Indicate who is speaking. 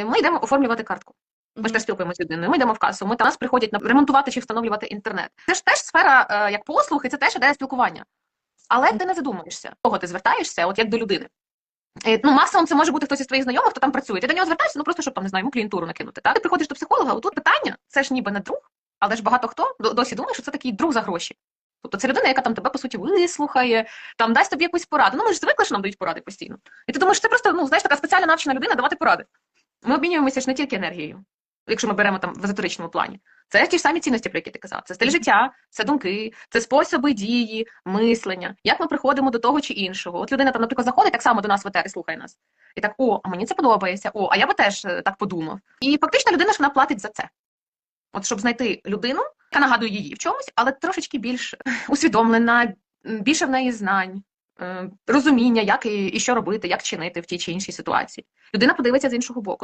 Speaker 1: Ми йдемо оформлювати картку. Ми ж теж спілкуємося з людиною. Ми йдемо в касу. Ми до нас приходять на ремонтувати чи встановлювати інтернет. Це ж теж сфера е, як послуг, і це теж ідея спілкування. Але ти не задумуєшся, до кого ти звертаєшся, от як до людини. Ну, максимум це може бути хтось із твоїх знайомих, хто там працює. Ти до нього звертаєшся, ну просто щоб там не знаю, йому клієнтуру накинути. Так? Ти приходиш до психолога, отут питання, це ж ніби не друг, але ж багато хто досі думає, що це такий друг за гроші. Тобто це людина, яка там тебе по суті вислухає, там дасть тобі якусь пораду. Ну ми ж звикли, що нам дають поради постійно. І ти думаєш, це просто ну знаєш така спеціально навчена людина давати поради. Ми обмінюємося ж не тільки енергією, якщо ми беремо там в езотеричному плані. Це ті ж самі цінності, про які ти казав. Це стиль життя, це думки, це способи дії, мислення, як ми приходимо до того чи іншого. От людина там, наприклад, заходить так само до нас в етер і слухає нас. І так, о, а мені це подобається, о, а я би теж е, так подумав. І фактично людина ж вона платить за це. От щоб знайти людину, яка нагадує її в чомусь, але трошечки більш усвідомлена, більше в неї знань, е, розуміння, як і, і що робити, як чинити в тій чи іншій ситуації. Людина подивиться з іншого боку.